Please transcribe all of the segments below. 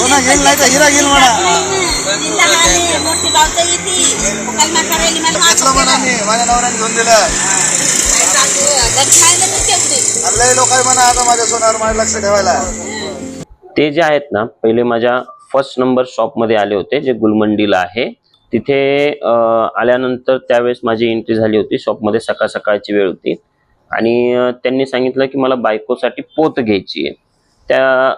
हो घेईल नाही तर हिरा घेईल म्हणा. माझ्या नवऱ्याने घेऊन दिलं. लय लोक म्हणा आता माझ्या सोनावर माझं लक्ष ठेवायला. ते जे आहेत ना पहिले माझ्या फर्स्ट नंबर शॉपमध्ये आले होते जे गुलमंडीला आहे. तिथे आल्यानंतर त्यावेळेस माझी एंट्री झाली होती शॉपमध्ये सकाळ सकाळची वेळ होती. आणि अं, त्यांनी सांगितलं की मला बायकोसाठी पोत घ्यायची आहे. त्या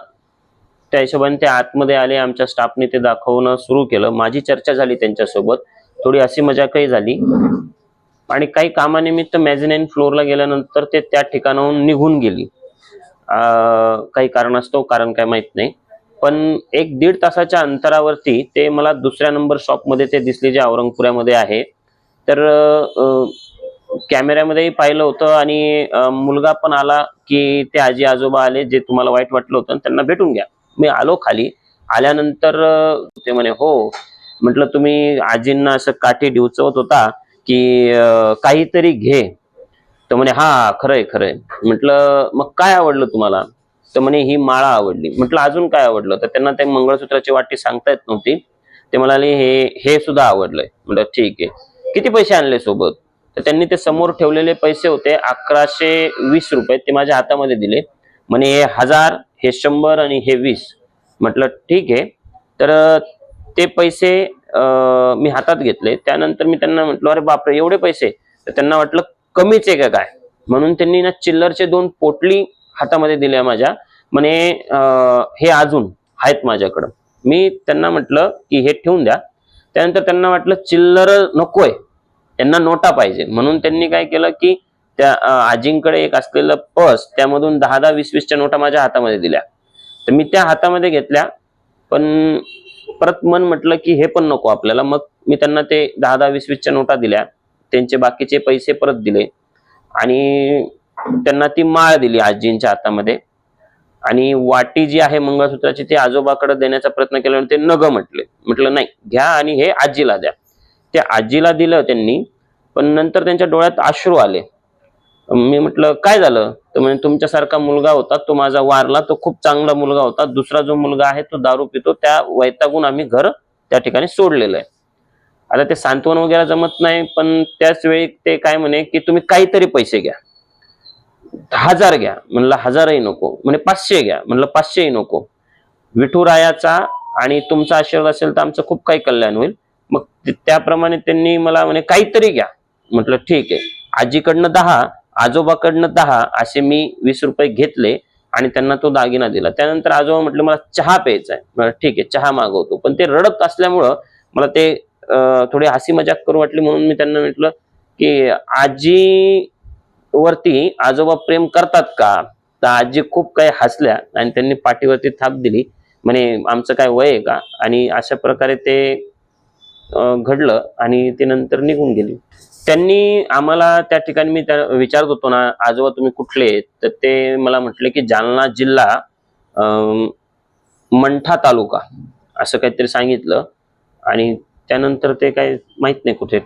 त्या हिशोबाने ते आतमध्ये आले आमच्या स्टाफने ते दाखवणं सुरू केलं. माझी चर्चा झाली त्यांच्यासोबत. थोडी अशी मजाकही झाली. आणि काही कामानिमित्त मॅझिनाईन फ्लोअरला गेल्यानंतर ते त्या ठिकाणाहून निघून गेली. काही काही कारणास्तव कारण काय माहीत नाही. पण एक दीड तासाच्या अंतरावरती ते मला दुसऱ्या नंबर शॉपमध्ये ते दिसले जे औरंगपुऱ्यामध्ये आहे. तर कॅमेऱ्यामध्येही पाहिलं होतं आणि मुलगा पण आला की ते आजी आजोबा आले जे तुम्हाला वाईट वाटलं होतं त्यांना भेटून घ्या. मी आलो खाली. आल्यानंतर ते म्हणे हो. म्हटलं तुम्ही आजींना असं काठी डिवचवत होता की काहीतरी घे. तर म्हणे हा खरंय खरंय. म्हटलं मग काय आवडलं तुम्हाला? तर म्हणे ही माळा आवडली. म्हटलं अजून काय आवडलं? तर त्यांना ते मंगळसूत्राची वाटी सांगता येत नव्हती. ते म्हणाले हे हे सुद्धा आवडलंय. म्हटलं ठीक आहे. किती पैसे आणले सोबत? तर त्यांनी ते समोर ठेवलेले पैसे होते अकराशे वीस रुपये. ते माझ्या हातामध्ये दिले. म्हणे हे हजार हे शंभर आणि हे वीस. म्हटलं ठीक आहे. तर ते पैसे मी हातात घेतले. त्यानंतर मी त्यांना म्हटलं अरे बापरे एवढे पैसे? तर त्यांना वाटलं कमीच आहे का काय? म्हणून त्यांनी ना चिल्लरचे दोन पोटली हातामध्ये दिल्या माझ्या. म्हणे हे अजून आहेत माझ्याकडं. मी त्यांना म्हटलं की हे ठेवून द्या. त्यानंतर त्यांना वाटलं चिल्लर नकोय. त्यांना नोटा पाहिजे म्हणून त्यांनी काय केलं की त्या आजींकडे एक असलेलं पर्स त्यामधून दहा दहा वीस वीसच्या नोटा माझ्या हातामध्ये दिल्या. तर मी त्या हातामध्ये घेतल्या पण परत मन म्हटलं की हे पण नको आपल्याला. मग मी त्यांना ते दहा दहा वीस वीसच्या नोटा दिल्या. त्यांचे बाकीचे पैसे परत दिले. आणि त्यांना ती माळ दिली आजींच्या हातामध्ये. आणि वाटी जी आहे मंगळसूत्राची ती आजोबाकडे देण्याचा प्रयत्न केला ते नग म्हटले. म्हटलं नाही घ्या आणि हे आजीला द्या. त्या आजीला दिलं त्यांनी पण नंतर त्यांच्या डोळ्यात अश्रू आले. मी म्हटलं काय झालं? तर म्हणजे तुमच्यासारखा मुलगा होता तो माझा वारला तो खूप चांगला मुलगा होता दुसरा जो मुलगा आहे तो दारू पितो त्या वैतागून आम्ही घर त्या ठिकाणी सोडलेलं आहे. आता ते सांत्वन वगैरे जमत नाही पण त्याच वेळी ते काय म्हणे की तुम्ही काहीतरी पैसे घ्या. हजार घ्या. म्हणलं हजारही नको. म्हणजे पाचशे घ्या. म्हणलं पाचशेही नको. विठुरायाचा आणि तुमचा आशीर्वाद असेल तर आमचं खूप काही कल्याण होईल. मग त्याप्रमाणे त्यांनी मला म्हणे काहीतरी घ्या. म्हटलं ठीक आहे. आजीकडनं दहा आजोबाकडनं दहा असे मी वीस रुपये घेतले आणि त्यांना तो दागिना दिला. त्यानंतर आजोबा म्हटलं मला चहा प्यायचा आहे ठीक आहे चहा मागवतो. पण ते रडत असल्यामुळं मला ते थोडी हसी मजाक करू वाटली म्हणून मी त्यांना म्हटलं की आजी वरती आजोबा प्रेम करतात का? तर आजी खूप काही हसल्या आणि त्यांनी पाठीवरती थाप दिली. म्हणे आमचं काय वय आहे का? आणि अशा प्रकारे ते घडलं आणि ते नंतर निघून गेली. त्यांनी आम्हाला त्या ठिकाणी मी त्या विचारत होतो ना आजोबा तुम्ही कुठले? तर ते मला म्हटले की जालना जिल्हा मंठा तालुका असं काहीतरी सांगितलं. आणि त्यानंतर ते काही माहीत नाही कुठे.